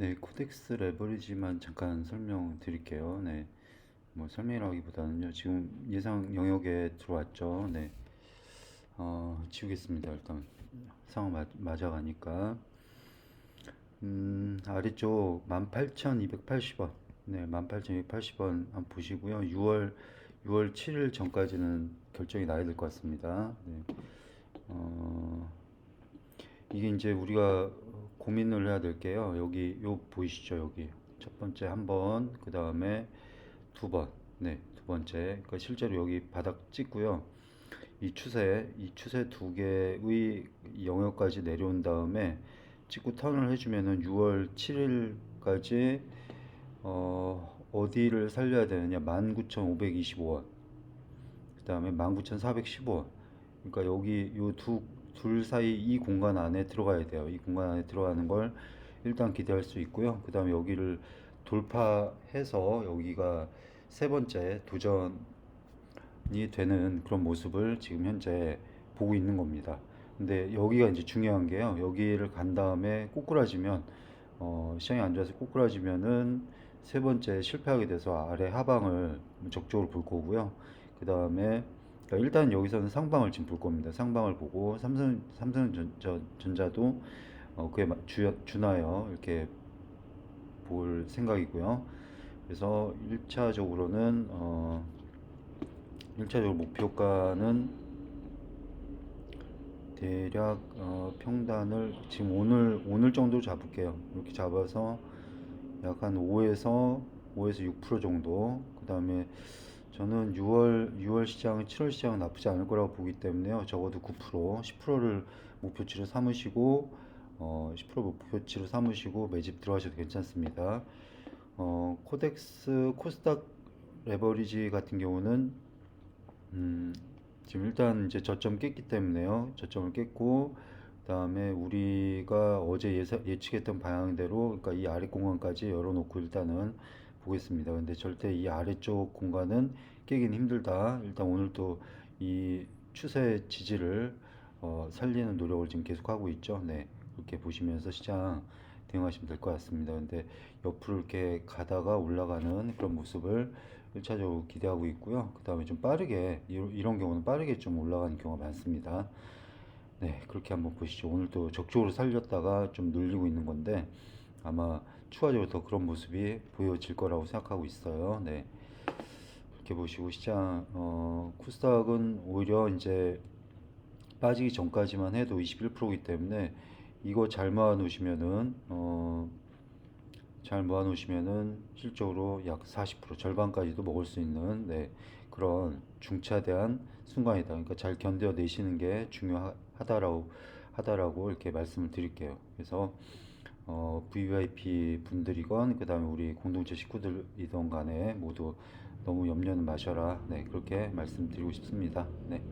네, 코덱스 레버리지만 잠깐 설명드릴게요. 네, 뭐 설명이라기보다는요. 지금 예상 영역에 들어왔죠. 네, 어, 지우겠습니다. 일단 상황 맞, 맞아가니까. 음, 아래쪽 18,280원. 네, 18,280원 한번 보시고요. 6월 6월 7일 전까지는 결정이 나야 될 것 같습니다. 네. 어, 이게 이제 우리가 고민을 해야 될 게요. 여기 요 보이시죠? 여기 첫 번째 한 번, 그 다음에 두 번, 네, 두 번째. 그러니까 실제로 여기 바닥 찍고요. 이 추세, 이 추세 두 개의 영역까지 내려온 다음에 찍고 턴을 해주면은 6월 7일까지 어, 어디를 살려야 되느냐? 19,525원. 그 다음에 19,415원. 그러니까 여기 요 두, 둘 사이 이 공간 안에 들어가야 돼요. 이 공간 안에 들어가는 걸 일단 기대할 수 있고요. 그 다음에 여기를 돌파해서 여기가 세 번째 도전이 되는 그런 모습을 지금 현재 보고 있는 겁니다. 근데 여기가 이제 중요한 게요. 여기를 간 다음에 꼬꾸라지면 어, 시장이 안 좋아서 꼬꾸라지면은 세 번째 실패하게 돼서 아래 하방을 적극적으로 볼 거고요. 그 다음에 그러니까 일단 여기서는 상방을 지금 볼 겁니다. 상방을 보고 삼성 삼성전자도 어, 그에 마- 주, 준하여 이렇게 볼 생각이고요. 그래서 1차적으로는 어, 1차적으로 목표가는 대략 어, 평단을 지금 오늘 오늘 정도로 잡을게요. 이렇게 잡아서 약 한 5에서 5에서 6% 정도. 그 다음에 저는 6월 6월 시장, 7월 시장은 나쁘지 않을 거라고 보기 때문에요. 적어도 9%, 10%를 목표치로 삼으시고 어, 10% 목표치로 삼으시고 매집 들어가셔도 괜찮습니다. 어, 코덱스 코스닥 레버리지 같은 경우는 음, 지금 일단 이제 저점 깼기 때문에요. 저점을 깼고, 그다음에 우리가 어제 예측했던 방향대로, 그러니까 이 아래 공간까지 열어놓고 일단은 보겠습니다. 근데 절대 이 아래쪽 공간은 깨긴 힘들다. 일단 오늘 또이 추세 지지를 어, 살리는 노력을 지금 계속하고 있죠. 네. 그렇게 보시면서 시장 대응하시면 될 것 같습니다. 근데 옆으로 이렇게 가다가 올라가는 그런 모습을 1차적으로 기대하고 있고요. 그 다음에 좀 빠르게, 이- 이런 경우는 빠르게 좀 올라가는 경우가 많습니다. 네, 그렇게 한번 보시죠. 오늘 또 적극적으로 살렸다가 좀 눌리고 있는 건데 아마 추가적으로 더 그런 모습이 보여질 거라고 생각하고 있어요. 네. 이렇게 보시고 시장, 어, 코스닥은 오히려 이제 빠지기 전까지만 해도 21%이기 때문에 이거 잘 모아 놓으시면은 어, 잘 모아 놓으시면은 실적으로 약 40% 절반까지도 먹을 수 있는 네, 그런 중차대한 순간이다. 그러니까 잘 견뎌 내시는 게 중요하다라고 하다라고 이렇게 말씀을 드릴게요. 그래서 어, VVIP 분들이건 그 다음에 우리 공동체 식구들이던 간에 모두 너무 염려는 마셔라. 네, 그렇게 말씀드리고 싶습니다. 네.